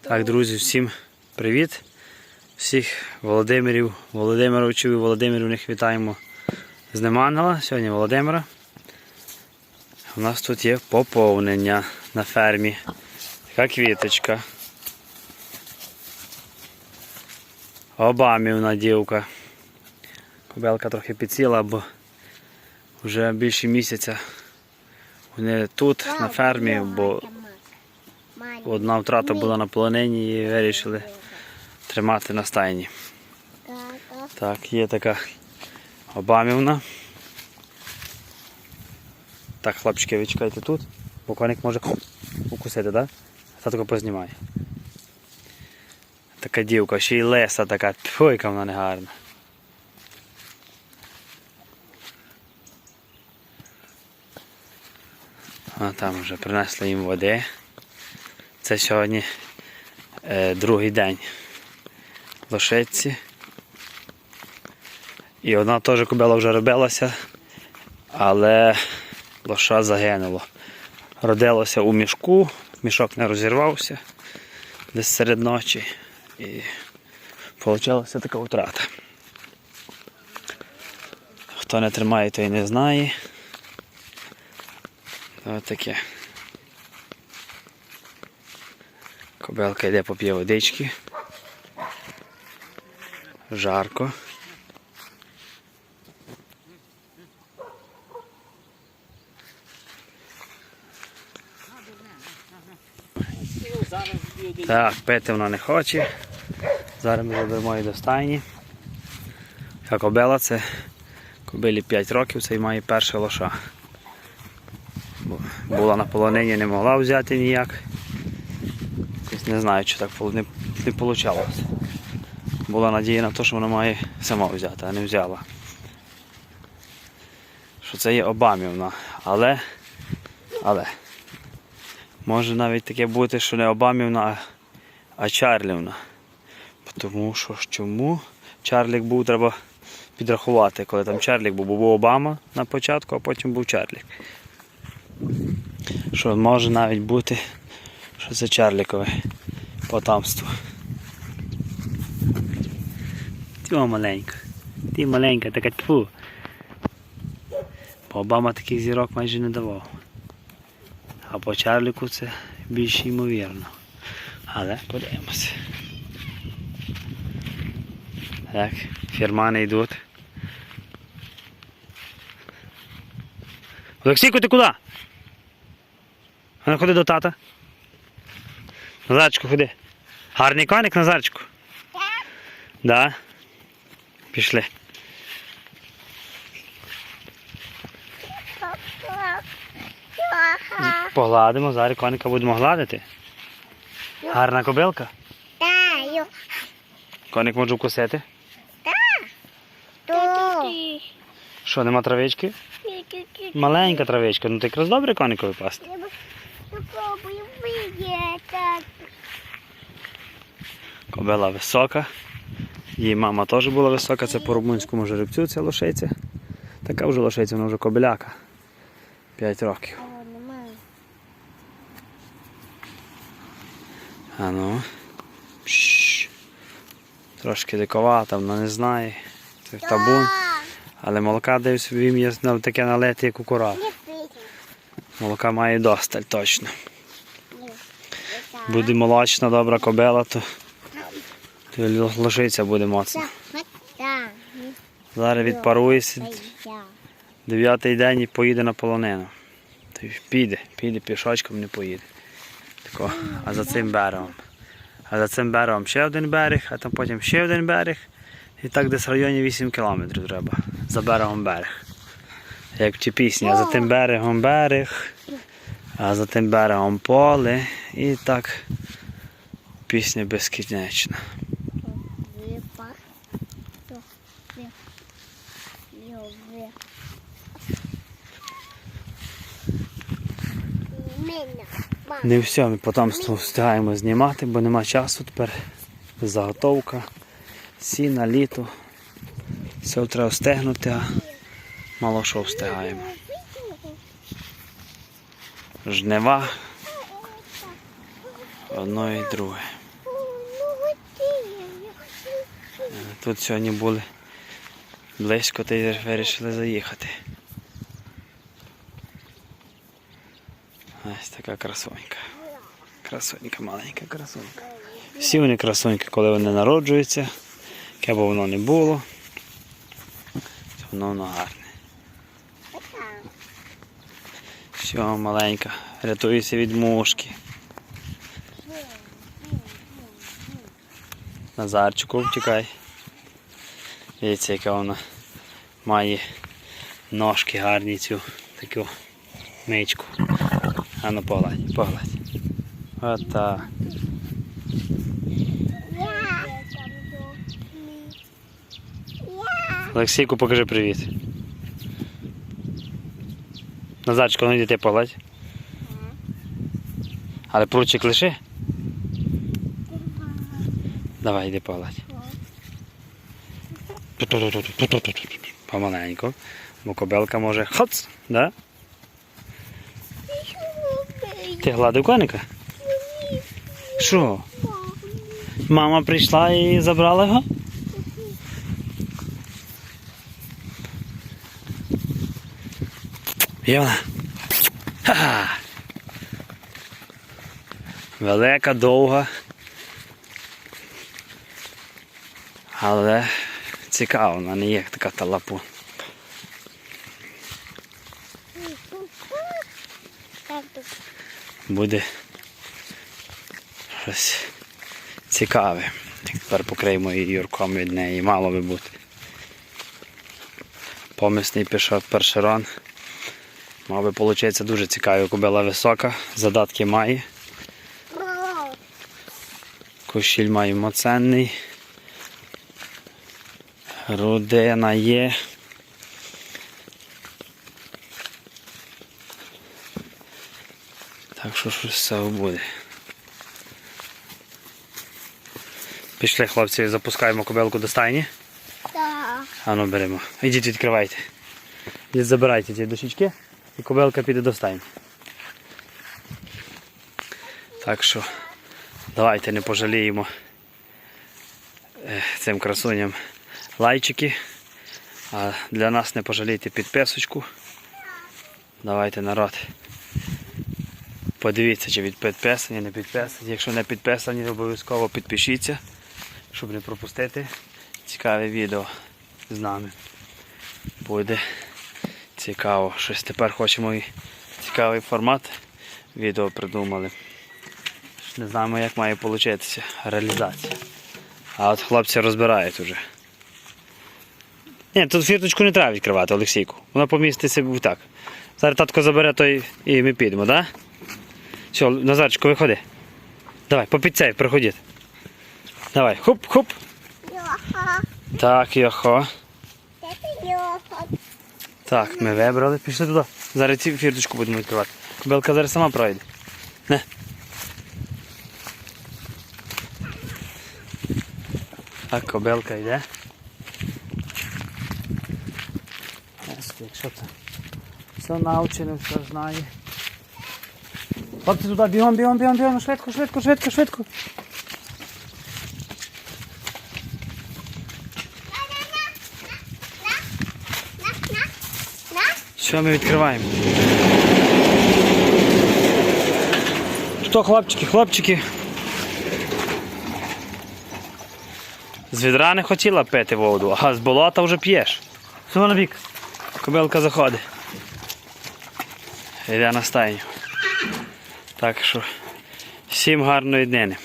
Так, друзі, всім привіт. Всіх Володимирів, Володимировичів і Володимирівних вітаємо з Немангала. Сьогодні Володимира. У нас тут є поповнення на фермі. Така квіточка. Обамівна дівка. Кобелка трохи підсіла, бо вже більше місяця вони тут, на фермі, бо Одна втрата була на полонині і вирішили тримати на стайні. Так, є така обамівна. Так, хлопчики, ви чекайте тут, бо коник може укусити, так? Та тако познімає. Така дівка, ще й леса така, тьфу, яка вона негарна. А там вже принесли їм води. Це сьогодні е, другий день лошиці. І одна теж кобила вже робилася, але лоша загинула. Родилося у мішку, мішок не розірвався десь серед ночі і вийшла така втрата. Хто не тримає, той не знає. Ось таке. Кобелка йде поп'є водички. Жарко. Так, пити вона не хоче. Зараз ми заберемо її до стайні. А кобела це кобилі 5 років, це й має перша лоша. Була на полонині, не могла взяти ніяк. Не знаю, чи так не, не вийшло. Була надія на те, що вона має сама взяти, а не взяла. Що це є Обамівна. Але, але може навіть таке бути, що не Обамівна, а Чарлівна. Тому що чому? Чарлік був, треба підрахувати, коли там Чарлік був, бо був Обама на початку, а потім був Чарлік. Що може навіть бути що це Чарлікове потамство. Ти маленька. Ти маленька, така тьфу. Бо Обама таких зірок майже не давав. А по Чарліку це більш ймовірно. Але подивимося. Так, фірмани йдуть. Олексійко, ти куди? А ну до тата. Назарчику ходи. Гарний коник, Назарчику? Так. Да. Пішли. Погладимо, зараз коника будемо гладити. Гарна кобилка. Коник може вкусити. Що, нема травички? Маленька травичка, ну ти якраз добре коникові пасти. Попробую виїхати. Кобила висока. Її мама теж була висока, це по румунському жеребцю ця лошиця. Така вже лошиця, вона вже кобиляка. 5 років. А ну. Пшш. Трошки диковата, вона не знає. Це табун. Але молока дивись, є таке налите, як у кора. Молока має досталь точно. Буде молочна, добра кобила, то, лошиця буде моцна. Зараз відпарується дев'ятий день і поїде на полонину. Піде, піде пішочком не поїде. Тако, а за цим берегом. А за цим берегом ще один берег, а там потім ще один берег. І так десь в районі 8 кілометрів треба. За берегом берег. Як в ті пісні, а за тим берегом берег, а за тим берегом поле. І так пісня безкінечна. Не все ми потомство встигаємо знімати, бо нема часу тепер. Заготовка, сіна, літо. Все треба встигнути, мало що встигаємо. Жнива. Одно і друге. Тут сьогодні були близько, та й вирішили заїхати. Ось така красунька. Красунька, маленька красунька. Всі вони красуньки, коли вони народжуються, яке б воно не було. Все одно воно гарне. Все, маленька. Рятується від мушки. Назарчику втікай. Дивіться, яка вона має ножки гарні цю таку мичку. А ну погладь, погладь. Ота. Олексійку, покажи привіт. Назарчику, ну йди ти погладь. Але пручик лиши. Давай, йди погладь. Помаленьку. Бо кобелка може хоц, да? Ти гладив коника? Що? Мама прийшла і забрала його? Є вона. Ха-ха. Велика, довга. Але цікаво, вона не є така талапу. Так. Буде щось цікаве. Тепер покриємо її юрком від неї, мало би бути. Помісний пішов першерон. Мав би виходить дуже цікаво, кобила висока, задатки має. О, Кущіль має моценний. Рудина є. Так що щось цього буде. Пішли, хлопці, запускаємо кобилку до стайні. Так. А ну беремо. Ідіть відкривайте. Ідіть забирайте ці дощечки і кобилка піде до стайні. Так що давайте не пожаліємо е, цим красуням лайчики. А для нас не пожалійте підписочку. Давайте народ. Подивіться, чи підписані, не підписані. Якщо не підписані, обов'язково підпишіться, щоб не пропустити цікаве відео з нами. Буде цікаво. Щось тепер хочемо і цікавий формат відео придумали. Не знаємо, як має вийти реалізація. А от хлопці розбирають уже. Ні, тут фірточку не треба відкривати, Олексійку. Вона поміститься так. Зараз татко забере той і ми підемо, так? Да? Все, Назарчику, виходи. Давай, попід цей, приходіть. Давай, хуп-хуп. Так, йохо. Так, ми вибрали, пішли туди. Зараз ці фірточку будемо відкривати. Кобилка зараз сама пройде. Не. Так, кобилка йде. Якщо це все навчено, все знає. Хлопці туди, бігом, бігом, бігом, бігом, швидко, швидко, швидко, швидко. Все, ми відкриваємо. Що, хлопчики, хлопчики? З відра не хотіла пити воду, а з болота вже п'єш. Все на бік. Кобилка заходить. Йде на стайню. Так що всім гарної днини.